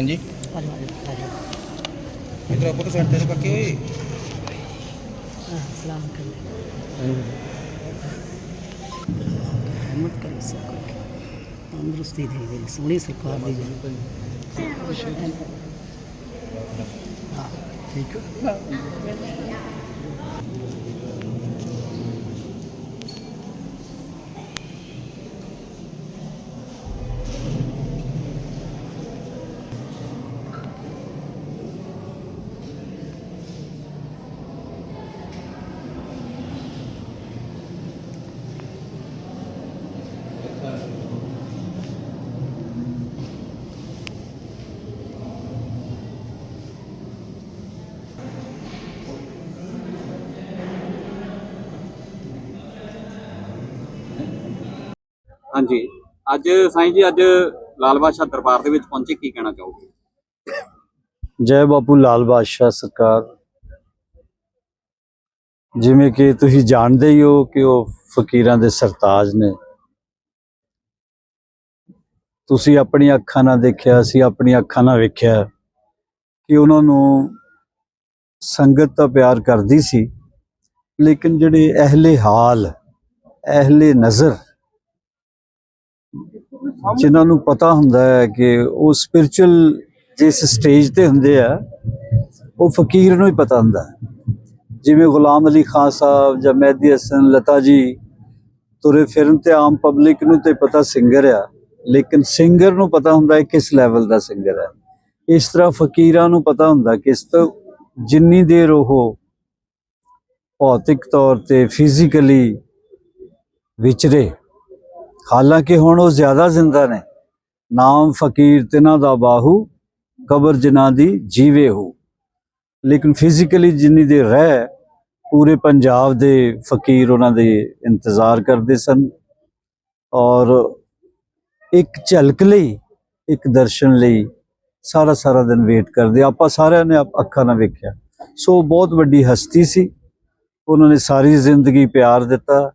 ਜੀ ਹਾਂਜੀ। ਜਾ ਜਾ ਇਧਰ ਆਪੋ ਤੋਂ ਸਾਈਡ ਤੇ ਕਰਕੇ ਓਏ ਹਾਂ ਸਲਾਮ ਕਰ ਰਹਿਮਤ ਕਰੇ ਸਭ ਕੋ ਤੰਦਰੁਸਤੀ ਦੇ ਦੇ ਸੋਹਣੀ ਸਰਕਾਰ ਦੀ ਜਨ ਹਾਂ ਠੀਕ ਹੈ। ਹਾਂਜੀ। ਅੱਜ ਸਾਈਂ ਜੀ, ਅੱਜ ਲਾਲ ਬਾਦਸ਼ਾਹ ਦਰਬਾਰ ਦੇ ਵਿੱਚ ਪਹੁੰਚੇ, ਕੀ ਕਹਿਣਾ ਚਾਹੋਗੇ? ਜੈ ਬਾਪੂ ਲਾਲ ਬਾਦਸ਼ਾਹ ਸਰਕਾਰ। ਜਿਵੇਂ ਕਿ ਤੁਸੀਂ ਜਾਣਦੇ ਹੀ ਹੋ ਕਿ ਉਹ ਫਕੀਰਾਂ ਦੇ ਸਰਤਾਜ ਨੇ। ਤੁਸੀਂ ਆਪਣੀ ਅੱਖਾਂ ਨਾਲ ਦੇਖਿਆ ਸੀ ਆਪਣੀ ਅੱਖਾਂ ਨਾਲ ਵੇਖਿਆ ਕਿ ਉਹਨਾਂ ਨੂੰ ਸੰਗਤ ਤਾਂ ਪਿਆਰ ਕਰਦੀ ਸੀ, ਲੇਕਿਨ ਜਿਹੜੇ ਅਹਲੇ ਹਾਲ, ਅਹਲੇ ਨਜ਼ਰ ਜਿਨ੍ਹਾਂ ਨੂੰ ਪਤਾ ਹੁੰਦਾ ਹੈ ਕਿ ਉਹ ਸਪਿਰਚੁਅਲ ਜਿਸ ਸਟੇਜ ਤੇ ਹੁੰਦੇ ਆ, ਉਹ ਫਕੀਰ ਨੂੰ ਹੀ ਪਤਾ ਹੁੰਦਾ ਜਿਵੇਂ ਗੁਲਾਮ ਅਲੀ ਖਾਨ ਸਾਹਿਬ ਜਾਂ ਮਹਿਦੀ ਹਸਨ ਲਤਾ ਜੀ ਤੁਰੇ ਫਿਰਨ ਤੇ ਆਮ ਪਬਲਿਕ ਨੂੰ ਤੇ ਪਤਾ ਸਿੰਗਰ ਆ, ਲੇਕਿਨ ਸਿੰਗਰ ਨੂੰ ਪਤਾ ਹੁੰਦਾ ਹੈ ਕਿਸ ਲੈਵਲ ਦਾ ਸਿੰਗਰ ਹੈ ਇਸ ਤਰ੍ਹਾਂ ਫਕੀਰਾਂ ਨੂੰ ਪਤਾ ਹੁੰਦਾ ਕਿਸ ਇਸ ਤੋਂ ਜਿੰਨੀ ਦੇਰ ਉਹ ਭੌਤਿਕ ਤੌਰ ਤੇ ਫਿਜ਼ੀਕਲੀ ਵਿਚਰੇ ਹਾਲਾਂਕਿ ਹੁਣ ਉਹ ਜ਼ਿਆਦਾ ਜ਼ਿੰਦਾ ਨੇ। ਨਾਮ ਫਕੀਰ ਤਿਨਾਂ ਦਾ ਬਾਹੂ, ਕਬਰ ਜਿਨ੍ਹਾਂ ਦੀ ਜੀਵੇ ਹੋ। ਲੇਕਿਨ ਫਿਜ਼ੀਕਲੀ ਜਿੰਨੀ ਦੇਰ ਰਹਿ, ਪੂਰੇ ਪੰਜਾਬ ਦੇ ਫਕੀਰ ਉਹਨਾਂ ਦੇ ਇੰਤਜ਼ਾਰ ਕਰਦੇ ਸਨ। ਔਰ ਇੱਕ ਝਲਕ ਲਈ, ਇੱਕ ਦਰਸ਼ਨ ਲਈ ਸਾਰਾ ਸਾਰਾ ਦਿਨ ਵੇਟ ਕਰਦੇ। ਆਪਾਂ ਸਾਰਿਆਂ ਨੇ ਅੱਖਾਂ ਨਾਲ ਵੇਖਿਆ। ਸੋ ਬਹੁਤ ਵੱਡੀ ਹਸਤੀ ਸੀ। ਉਹਨਾਂ ਨੇ ਸਾਰੀ ਜ਼ਿੰਦਗੀ ਪਿਆਰ ਦਿੱਤਾ।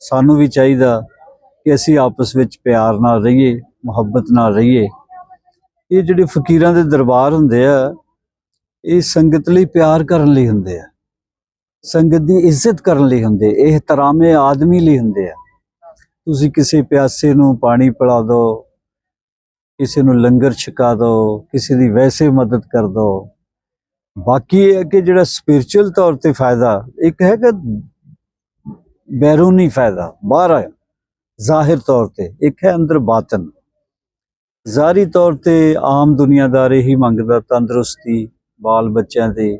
ਸਾਨੂੰ ਵੀ ਚਾਹੀਦਾ ਕਿ ਅਸੀਂ ਆਪਸ ਵਿੱਚ ਪਿਆਰ ਨਾਲ ਰਹੀਏ, ਮੁਹੱਬਤ ਨਾਲ ਰਹੀਏ। ਇਹ ਜਿਹੜੇ ਫਕੀਰਾਂ ਦੇ ਦਰਬਾਰ ਹੁੰਦੇ ਆ, ਇਹ ਸੰਗਤ ਲਈ ਪਿਆਰ ਕਰਨ ਲਈ ਹੁੰਦੇ ਆ। ਸੰਗਤ ਦੀ ਇੱਜ਼ਤ ਕਰਨ ਲਈ ਹੁੰਦੇ, ਇਹ ਤਰਾਮੇ ਆਦਮੀ ਲਈ ਹੁੰਦੇ ਆ। ਤੁਸੀਂ ਕਿਸੇ ਪਿਆਸੇ ਨੂੰ ਪਾਣੀ ਪਿਲਾ ਦਿਓ ਕਿਸੇ ਨੂੰ ਲੰਗਰ ਛਕਾ ਦਿਓ ਕਿਸੇ ਦੀ ਵੈਸੇ ਮਦਦ ਕਰ ਦਿਓ ਬਾਕੀ ਇਹ ਹੈ ਕਿ ਜਿਹੜਾ ਸਪਿਰਚੁਅਲ ਤੌਰ ਤੇ ਫਾਇਦਾ, ਇੱਕ ਹੈਗਾ ਬੈਰੂਨੀ ਫਾਇਦਾ, ਬਾਹਰ ਆ ਜ਼ਾਹਿਰ ਤੌਰ ਤੇ, ਇੱਕ ਹੈ ਅੰਦਰ ਬਾਤਨ। ਜ਼ਾਹਰੀ ਤੌਰ ਤੇ ਆਮ ਦੁਨੀਆਦਾਰ ਇਹੀ ਮੰਗਦਾ, ਤੰਦਰੁਸਤੀ, ਬਾਲ ਬੱਚਿਆਂ ਦੇ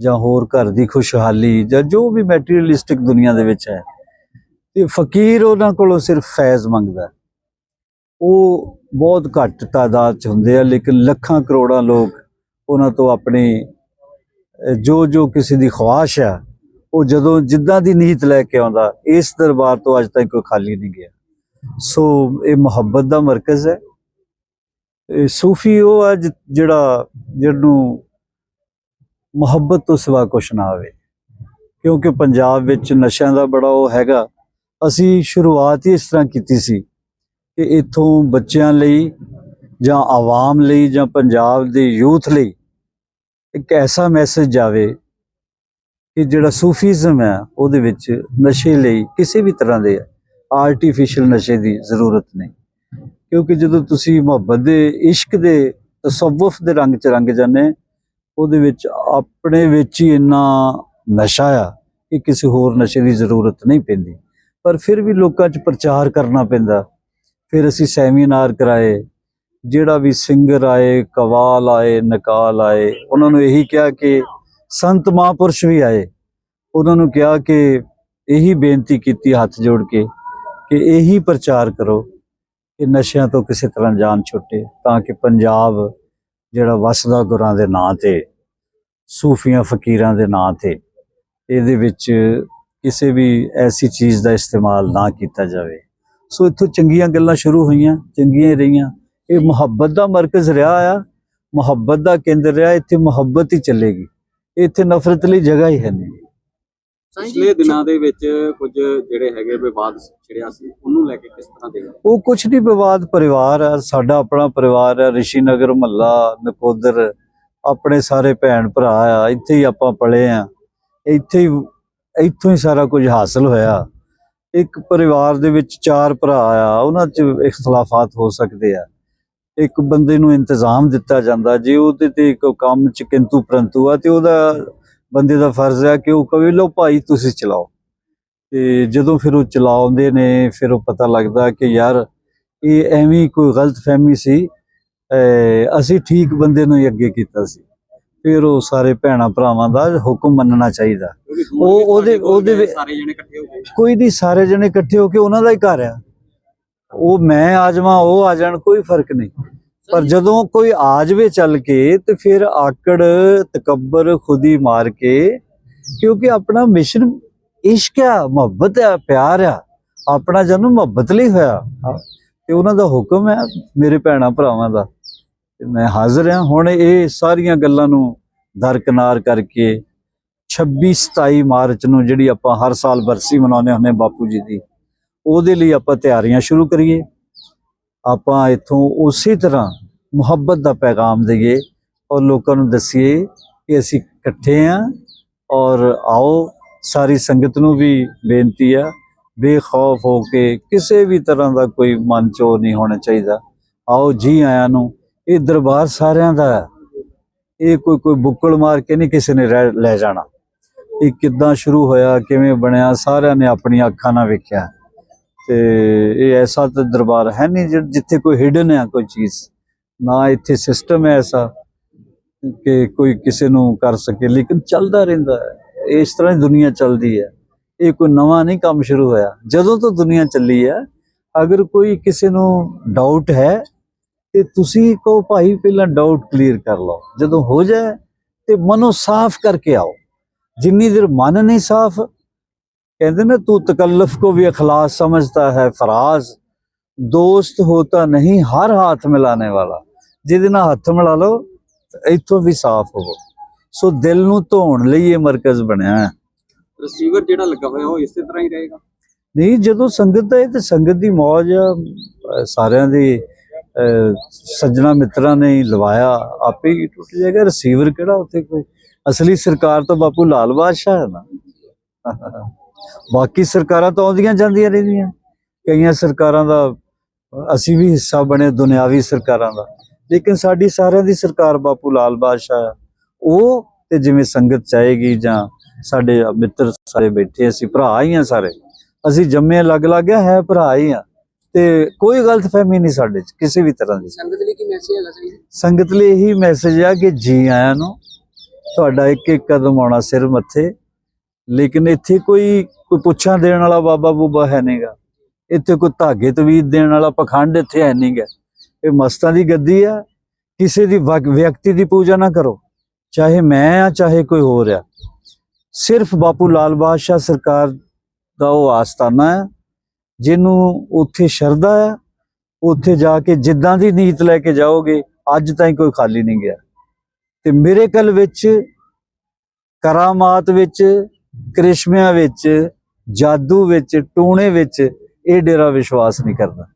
ਜਾਂ ਹੋਰ ਘਰ ਦੀ ਖੁਸ਼ਹਾਲੀ ਜਾਂ ਜੋ ਵੀ ਮੈਟੀਰੀਅਲਿਸਟਿਕ ਦੁਨੀਆ ਦੇ ਵਿੱਚ ਹੈ। ਤੇ ਫਕੀਰ ਉਹਨਾਂ ਕੋਲੋਂ ਸਿਰਫ ਫੈਜ਼ ਮੰਗਦਾ। ਉਹ ਬਹੁਤ ਘੱਟ ਤਾਦਾਦ ਚ ਹੁੰਦੇ ਆ, ਲੇਕਿਨ ਲੱਖਾਂ ਕਰੋੜਾਂ ਲੋਕ ਉਹਨਾਂ ਤੋਂ ਆਪਣੇ ਜੋ ਜੋ ਕਿਸੇ ਦੀ ਖੁਆਇਸ਼ ਆ ਉਹ ਜਦੋਂ ਜਿੱਦਾਂ ਦੀ ਨੀਤ ਲੈ ਕੇ ਆਉਂਦਾ, ਇਸ ਦਰਬਾਰ ਤੋਂ ਅੱਜ ਤੱਕ ਕੋਈ ਖਾਲੀ ਨਹੀਂ ਗਿਆ। ਸੋ ਇਹ ਮੁਹੱਬਤ ਦਾ ਮਰਕਜ਼ ਹੈ। ਇਹ ਸੂਫੀ ਉਹ ਹੈ ਜਿਹੜਾ, ਜਿਹਨੂੰ ਮੁਹੱਬਤ ਤੋਂ ਸਿਵਾ ਕੁਛ ਨਾ ਆਵੇ। ਕਿਉਂਕਿ ਪੰਜਾਬ ਵਿੱਚ ਨਸ਼ਿਆਂ ਦਾ ਬੜਾ ਉਹ ਹੈਗਾ। ਅਸੀਂ ਸ਼ੁਰੂਆਤ ਹੀ ਇਸ ਤਰ੍ਹਾਂ ਕੀਤੀ ਸੀ ਕਿ ਇਥੋਂ ਬੱਚਿਆਂ ਲਈ ਜਾਂ ਆਵਾਮ ਲਈ ਜਾਂ ਪੰਜਾਬ ਦੇ ਯੂਥ ਲਈ ਇੱਕ ਐਸਾ ਮੈਸੇਜ ਜਾਵੇ ਕਿ ਜਿਹੜਾ ਸੂਫੀਜ਼ਮ ਹੈ, ਉਹਦੇ ਵਿੱਚ ਨਸ਼ੇ ਲਈ ਕਿਸੇ ਵੀ ਤਰ੍ਹਾਂ ਦੇ ਆਰਟੀਫੀਸ਼ੀਅਲ ਨਸ਼ੇ ਦੀ ਜ਼ਰੂਰਤ ਨਹੀਂ। ਕਿਉਂਕਿ ਜਦੋਂ ਤੁਸੀਂ ਮੁਹੱਬਤ ਦੇ, ਇਸ਼ਕ ਦੇ ਤਸਵੁਫ ਦੇ ਰੰਗ ਚ ਰੰਗ ਜਾਂਦੇ, ਉਹਦੇ ਵਿੱਚ ਆਪਣੇ ਵਿੱਚ ਹੀ ਇੰਨਾ ਨਸ਼ਾ ਆ ਕਿ ਕਿਸੇ ਹੋਰ ਨਸ਼ੇ ਦੀ ਜ਼ਰੂਰਤ ਨਹੀਂ ਪੈਂਦੀ। ਪਰ ਫਿਰ ਵੀ ਲੋਕਾਂ 'ਚ ਪ੍ਰਚਾਰ ਕਰਨਾ ਪੈਂਦਾ। ਫਿਰ ਅਸੀਂ ਸੈਮੀਨਾਰ ਕਰਾਏ, ਜਿਹੜਾ ਵੀ ਸਿੰਗਰ ਆਏ, ਕਵਾਲ ਆਏ, ਨਕਾਲ ਆਏ, ਉਹਨਾਂ ਨੂੰ ਇਹੀ ਕਿਹਾ ਕਿ ਸੰਤ ਮਹਾਂਪੁਰਸ਼ ਵੀ ਆਏ। ਉਹਨਾਂ ਨੂੰ ਕਿਹਾ ਕਿ ਇਹੀ ਬੇਨਤੀ ਕੀਤੀ ਹੱਥ ਜੋੜ ਕੇ ਕਿ ਇਹੀ ਪ੍ਰਚਾਰ ਕਰੋ ਕਿ ਨਸ਼ਿਆਂ ਤੋਂ ਕਿਸੇ ਤਰ੍ਹਾਂ ਜਾਨ ਛੁੱਟੇ ਤਾਂ ਕਿ ਪੰਜਾਬ ਜਿਹੜਾ ਵਸਦਾ ਗੁਰਾਂ ਦੇ ਨਾਂ ਤੇ, ਸੂਫੀਆਂ ਫਕੀਰਾਂ ਦੇ ਨਾਂ ਤੇ ਇਹਦੇ ਵਿੱਚ ਕਿਸੇ ਵੀ ਐਸੀ ਚੀਜ਼ ਦਾ ਇਸਤੇਮਾਲ ਨਾ ਕੀਤਾ ਜਾਵੇ। ਸੋ ਇੱਥੋਂ ਚੰਗੀਆਂ ਗੱਲਾਂ ਸ਼ੁਰੂ ਹੋਈਆਂ, ਚੰਗੀਆਂ ਰਹੀਆਂ। ਇਹ ਮੁਹੱਬਤ ਦਾ ਮਰਕਜ਼ ਰਿਹਾ ਆ, ਮੁਹੱਬਤ ਦਾ ਕੇਂਦਰ ਰਿਹਾ, ਇੱਥੇ ਮੁਹੱਬਤ ਹੀ ਚੱਲੇਗੀ। ਇੱਥੇ ਨਫ਼ਰਤ ਲਈ ਜਗ੍ਹਾ ਹੀ ਹੈ ਨਹੀਂ। ਪਿਛਲੇ ਦਿਨਾਂ ਦੇ ਵਿੱਚ ਕੁਝ ਜਿਹੜੇ ਹੈਗੇ ਵਿਵਾਦ ਛਿੜਿਆ ਸੀ ਉਹਨੂੰ ਲੈ ਕੇ ਕਿਸ ਤਰ੍ਹਾਂ ਦੇ ਉਹ ਕੁਛ ਨਹੀਂ ਵਿਵਾਦ ਪਰਿਵਾਰ ਹੈ ਸਾਡਾ ਆਪਣਾ ਪਰਿਵਾਰ ਹੈ ਰਿਸ਼ੀ ਨਗਰ ਮਹੱਲਾ ਨਕੋਦਰ ਆਪਣੇ ਸਾਰੇ ਭੈਣ ਭਰਾ ਆ ਇੱਥੇ ਹੀ ਆਪਾਂ ਪਲੇ ਆ। ਇੱਥੇ ਹੀ ਇੱਥੋਂ ਹੀ ਸਾਰਾ ਕੁਝ ਹਾਸਲ ਹੋਇਆ। ਇੱਕ ਪਰਿਵਾਰ ਦੇ ਵਿੱਚ ਚਾਰ ਭਰਾ ਆ ਉਹਨਾਂ 'ਚ ਇਖਤਲਾਫਾਤ ਹੋ ਸਕਦੇ ਆ। ਇੱਕ ਬੰਦੇ ਨੂੰ ਇੰਤਜ਼ਾਮ ਦਿੱਤਾ ਜਾਂਦਾ ਜੇ ਉਹਦੇ ਤੇ ਕੋਈ ਕੰਮ 'ਚ ਕਿੰਤੂ ਪ੍ਰੰਤੂ ਆ ਤੇ ਉਹਦਾ ਬੰਦੇ ਦਾ ਫਰਜ਼ ਹੈ ਕਿ ਉਹ ਕਵੇ ਲਓ ਭਾਈ ਤੁਸੀਂ ਚਲਾਓ। ਤੇ ਜਦੋਂ ਫਿਰ ਉਹ ਚਲਾਉਂਦੇ ਨੇ ਫਿਰ ਉਹ ਪਤਾ ਲੱਗਦਾ ਕਿ ਯਾਰ ਇਹ ਐਵੇਂ ਕੋਈ ਗਲਤਫਹਿਮੀ ਸੀ। ਅਹ ਅਸੀਂ ਠੀਕ ਬੰਦੇ ਨੂੰ ਅੱਗੇ ਕੀਤਾ ਸੀ। ਫਿਰ ਉਹ ਸਾਰੇ ਭੈਣਾ ਭਰਾਵਾਂ ਦਾ ਹੁਕਮ ਮੰਨਣਾ ਚਾਹੀਦਾ। ਉਹ- ਉਹਦੇ- ਉਹਦੇ ਸਾਰੇ ਜਣੇ ਇਕੱਠੇ ਹੋ ਗਏ। ਕੋਈ ਨਹੀਂ ਸਾਰੇ ਜਣੇ ਇਕੱਠੇ ਹੋ ਕੇ ਉਹਨਾਂ ਦਾ ਹੀ ਘਰ ਆ। ਉਹ ਮੈਂ ਆ ਜਾਵਾਂ ਉਹ ਆ ਜਾਣ ਕੋਈ ਫ਼ਰਕ ਨਹੀਂ। ਪਰ ਜਦੋਂ ਕੋਈ ਆ ਜਾਵੇ ਚੱਲ ਕੇ ਤੇ ਫਿਰ ਆਕੜ ਤਕੱਬਰ ਖੁਦੀ ਮਾਰ ਕੇ ਕਿਉਂਕਿ ਆਪਣਾ ਮਿਸ਼ਨ ਇਸ਼ਕ ਆ ਮੁਹੱਬਤ ਆ ਪਿਆਰ ਆ ਆਪਣਾ ਜਨਮ ਮੁਹੱਬਤ ਲਈ ਹੋਇਆ। ਤੇ ਉਹਨਾਂ ਦਾ ਹੁਕਮ ਹੈ ਮੇਰੇ ਭੈਣਾ ਭਰਾਵਾਂ ਦਾ। ਤੇ ਮੈਂ ਹਾਜ਼ਰ ਹਾਂ। ਹੁਣ ਇਹ ਸਾਰੀਆਂ ਗੱਲਾਂ ਨੂੰ ਦਰਕਨਾਰ ਕਰਕੇ 26 27 ਮਾਰਚ ਨੂੰ ਜਿਹੜੀ ਆਪਾਂ ਹਰ ਸਾਲ ਬਰਸੀ ਮਨਾਉਂਦੇ ਹੁੰਦੇ ਬਾਪੂ ਜੀ ਦੀ ਉਹਦੇ ਲਈ ਆਪਾਂ ਤਿਆਰੀਆਂ ਸ਼ੁਰੂ ਕਰੀਏ। ਆਪਾਂ ਇੱਥੋਂ ਉਸੇ ਤਰ੍ਹਾਂ ਮੁਹੱਬਤ ਦਾ ਪੈਗਾਮ ਦਈਏ ਔਰ ਲੋਕਾਂ ਨੂੰ ਦੱਸੀਏ ਕਿ ਅਸੀਂ ਇਕੱਠੇ ਆ ਔਰ ਆਓ, ਸਾਰੀ ਸੰਗਤ ਨੂੰ ਵੀ ਬੇਨਤੀ ਆ, ਬੇਖੌਫ ਹੋ ਕੇ ਕਿਸੇ ਵੀ ਤਰ੍ਹਾਂ ਦਾ ਕੋਈ ਮਨ ਚੋ ਨਹੀਂ ਹੋਣਾ ਚਾਹੀਦਾ। ਆਓ, ਜੀ ਆਇਆਂ ਨੂੰ, ਇਹ ਦਰਬਾਰ ਸਾਰਿਆਂ ਦਾ ਹੈ। ਇਹ ਕੋਈ ਕੋਈ ਬੁੱਕਲ ਮਾਰ ਕੇ ਨਹੀਂ ਕਿਸੇ ਨੇ ਰਹਿ- ਲੈ ਜਾਣਾ। ਇਹ ਕਿੱਦਾਂ ਸ਼ੁਰੂ ਹੋਇਆ, ਕਿਵੇਂ ਬਣਿਆ, ਸਾਰਿਆਂ ਨੇ ਆਪਣੀਆਂ ਅੱਖਾਂ ਨਾਲ ਵੇਖਿਆ। ਤੇ ਇਹ ਐਸਾ ਤਾਂ ਦਰਬਾਰ ਹੈ ਨਹੀਂ ਜਿੱਥੇ ਕੋਈ ਹਿਡਨ ਹੈ ਕੋਈ ਚੀਜ਼। ਨਾ ਇੱਥੇ ਸਿਸਟਮ ਹੈ ਐਸਾ ਕਿ ਕੋਈ ਕਿਸੇ ਨੂੰ ਕਰ ਸਕੇ, ਲੇਕਿਨ ਚੱਲਦਾ ਰਹਿੰਦਾ ਹੈ। ਇਸ ਤਰ੍ਹਾਂ ਹੀ ਦੁਨੀਆ ਚੱਲਦੀ ਹੈ। ਇਹ ਕੋਈ ਨਵਾਂ ਨਹੀਂ ਕੰਮ ਸ਼ੁਰੂ ਹੋਇਆ। ਜਦੋਂ ਤੋਂ ਦੁਨੀਆ ਚੱਲੀ ਹੈ, ਅਗਰ ਕੋਈ ਕਿਸੇ ਨੂੰ ਡਾਊਟ ਹੈ, ਤੇ ਤੁਸੀਂ ਕਹੋ, ਭਾਈ, ਪਹਿਲਾਂ ਡਾਊਟ ਕਲੀਅਰ ਕਰ ਲਓ। ਜਦੋਂ ਹੋ ਜਾਏ, ਤੇ ਮਨੋਂ ਸਾਫ਼ ਕਰਕੇ ਆਓ। ਜਿੰਨੀ ਦੇਰ ਮਨ ਨਹੀਂ ਸਾਫ਼ कहते ना तू तकल्लफ को भी अखलास समझता है फराज ਦੋਸਤ ਹੋਤਾ ਨਹੀਂ ਹਰ ਹੱਥ ਮਿਲਾਣੇ ਵਾਲਾ। ਜਿਹਦੇ ਨਾਲ ਹੱਥ ਮਿਲਾ ਲਓ ਇੱਥੋਂ ਵੀ ਸਾਫ਼ ਹੋਵੋ। ਸੋ ਦਿਲ ਨੂੰ ਧੋਣ ਲਈ ਇਹ ਮਰਕਜ਼ ਬਣਿਆ ਹੈ। ਰਿਸੀਵਰ ਜਿਹੜਾ ਲੱਗਾ ਹੋਇਆ ਉਹ ਇਸੇ ਤਰ੍ਹਾਂ ਹੀ ਰਹੇਗਾ? ਨਹੀਂ ਜਦੋਂ ਸੰਗਤ ਹੈ ਤੇ ਸੰਗਤ ਦੀ ਮੌਜ ਸਾਰਿਆਂ ਦੀ ਸੱਜਣਾ ਮਿੱਤਰਾਂ ਨੇ ਲਵਾਇਆ। ਆਪੇ ਹੀ ਟੁੱਟ ਜਾਏਗਾ। ਰਿਸੀਵਰ ਕਿਹੜਾ ਉੱਥੇ ਕੋਈ? ਅਸਲੀ ਸਰਕਾਰ ਤਾਂ ਬਾਪੂ ਲਾਲ ਬਾਦਸ਼ਾਹ ਹੈ ਨਾ। ਬਾਕੀ ਸਰਕਾਰਾਂ ਤਾਂ ਆਉਂਦੀਆਂ ਜਾਂਦੀਆਂ ਰਹਿੰਦੀਆਂ। ਕਈਆਂ ਸਰਕਾਰਾਂ ਦਾ ਅਸੀਂ ਵੀ ਹਿੱਸਾ ਬਣੇ ਦੁਨਿਆਵੀ ਸਰਕਾਰਾਂ ਦਾ। ਲੇਕਿਨ ਸਾਡੀ ਸਾਰਿਆਂ ਦੀ ਸਰਕਾਰ ਬਾਪੂ ਲਾਲ ਬਾਦਸ਼ਾਹ ਹੈ ਉਹ ਤੇ ਜਿਵੇਂ ਸੰਗਤ ਚਾਹੇਗੀ ਜਾਂ ਸਾਡੇ ਮਿੱਤਰ ਸਾਰੇ ਬੈਠੇ ਅਸੀਂ ਭਰਾ ਹੀ ਆ ਸਾਰੇ। ਅਸੀਂ ਜੰਮੇ ਅਲੱਗ-ਅਲੱਗ ਹੈ ਭਰਾ ਹੀ ਆ। ਤੇ ਕੋਈ ਗਲਤਫਹਿਮੀ ਨਹੀਂ ਸਾਡੇ ਚ ਕਿਸੇ ਵੀ ਤਰ੍ਹਾਂ ਦੀ। ਸੰਗਤ ਲਈ ਕੀ ਮੈਸੇਜ ਹੈਗਾ ਸਹੀ ਸੰਗਤ ਲਈ ਇਹੀ ਮੈਸੇਜ ਆ ਕਿ ਜੀ ਆਇਆਂ ਨੂੰ ਤੁਹਾਡਾ ਇੱਕ ਇੱਕ ਕਦਮ ਆਉਣਾ ਸਿਰ ਮੱਥੇ। ਲੇਕਿਨ ਇੱਥੇ ਕੋਈ ਕੋਈ ਪੁੱਛਾਂ ਦੇਣ ਵਾਲਾ ਬਾਬਾ ਬੂਬਾ ਹੈ ਨਹੀਂਗਾ ਇੱਥੇ ਕੋਈ ਧਾਗੇ ਤਵੀਤ ਦੇਣ ਵਾਲਾ ਪਖੰਡ ਇੱਥੇ ਹੈ ਨਹੀਂਗਾ ਇਹ ਮਸਤਾਂ ਦੀ ਗੱਦੀ ਆ। ਕਿਸੇ ਦੀ ਵਿਅਕਤੀ ਦੀ ਪੂਜਾ ਨਾ ਕਰੋ। ਚਾਹੇ ਮੈਂ ਆ, ਚਾਹੇ ਕੋਈ ਹੋਰ ਆ। ਸਿਰਫ ਬਾਪੂ ਲਾਲ ਬਾਦਸ਼ਾਹ ਸਰਕਾਰ ਦਾ ਉਹ ਆਸਤਾਨਾ ਹੈ ਜਿਹਨੂੰ ਉੱਥੇ ਸ਼ਰਧਾ ਆ। ਉੱਥੇ ਜਾ ਕੇ ਜਿੱਦਾਂ ਦੀ ਨੀਤ ਲੈ ਕੇ ਜਾਓਗੇ, ਅੱਜ ਤਾਈਂ ਕੋਈ ਖਾਲੀ ਨਹੀਂ ਗਿਆ। ਤੇ ਮੇਰੇ ਕਲ ਵਿੱਚ, ਕਰਾਮਾਤ ਵਿੱਚ ਕ੍ਰਿਸ਼ਮਿਆਂ ਵਿੱਚ, ਜਾਦੂ ਵਿੱਚ, ਟੂਣੇ ਵਿੱਚ ਇਹ ਡੇਰਾ ਵਿਸ਼ਵਾਸ ਨਹੀਂ ਕਰਦਾ।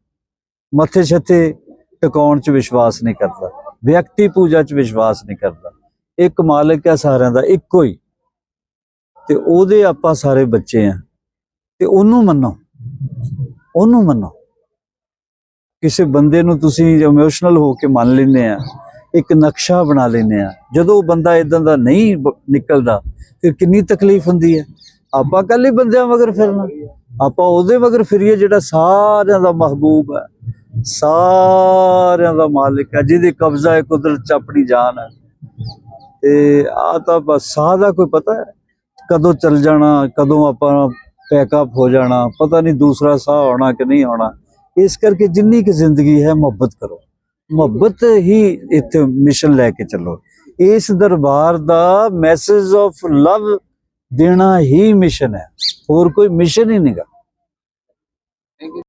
ਮੱਥੇ ਛੱਤੇ ਟਿਕਾਉਣ 'ਚ ਵਿਸ਼ਵਾਸ ਨਹੀਂ ਕਰਦਾ। ਵਿਅਕਤੀ ਪੂਜਾ 'ਚ ਵਿਸ਼ਵਾਸ ਨਹੀਂ ਕਰਦਾ। ਇੱਕ ਮਾਲਕ ਹੈ ਸਾਰਿਆਂ ਦਾ ਇੱਕੋ ਹੀ। ਤੇ ਉਹਦੇ ਆਪਾਂ ਸਾਰੇ ਬੱਚੇ ਆ। ਤੇ ਉਹਨੂੰ ਮੰਨੋ। ਉਹਨੂੰ ਮੰਨੋ। ਕਿਸੇ ਬੰਦੇ ਨੂੰ ਤੁਸੀਂ ਇਮੋਸ਼ਨਲ ਹੋ ਕੇ ਮੰਨ ਲੈਂਦੇ ਆ। ਇੱਕ ਨਕਸ਼ਾ ਬਣਾ ਲੈਂਦੇ ਆ ਜਦੋਂ ਬੰਦਾ ਇਦਾਂ ਦਾ ਨਹੀਂ ਨਿਕਲਦਾ, ਫਿਰ ਕਿੰਨੀ ਤਕਲੀਫ ਹੁੰਦੀ ਹੈ? ਆਪਾਂ ਕੱਲੇ ਬੰਦਿਆਂ ਮਗਰ ਫਿਰਨਾ। ਆਪਾਂ ਉਹਦੇ ਮਗਰ ਫਿਰੀਏ ਜਿਹੜਾ ਸਾਰਿਆਂ ਦਾ ਮਹਿਬੂਬ ਹੈ। ਸਾਰਿਆਂ ਦਾ ਮਾਲਿਕ ਹੈ, ਜਿਹਦੇ ਕਬਜ਼ਾ ਹੈ, ਕੁਦਰਤ ਚ ਆਪਣੀ ਜਾਨ ਹੈ। ਤੇ ਆ ਤਾਂ ਬਸ ਸਾਹ ਦਾ ਕੋਈ ਪਤਾ ਹੈ? ਕਦੋਂ ਚੱਲ ਜਾਣਾ, ਕਦੋਂ ਆਪਾਂ ਪੈਕਅਪ ਹੋ ਜਾਣਾ, ਪਤਾ ਨਹੀਂ ਦੂਸਰਾ ਸਾਹ ਆਉਣਾ ਕਿ ਨਹੀਂ ਆਉਣਾ। ਇਸ ਕਰਕੇ ਜਿੰਨੀ ਕਿ ਜ਼ਿੰਦਗੀ ਹੈ, ਮੁਹੱਬਤ ਕਰੋ। ਮੁਹੱਬਤ ਹੀ ਇੱਥੇ ਮਿਸ਼ਨ ਲੈ ਕੇ ਚੱਲੋ। ਇਸ ਦਰਬਾਰ ਦਾ ਮੈਸੇਜ ਆਫ ਲਵ ਦੇਣਾ ਹੀ ਮਿਸ਼ਨ ਹੈ। ਹੋਰ ਕੋਈ ਮਿਸ਼ਨ ਹੀ ਨਹੀਂਗਾ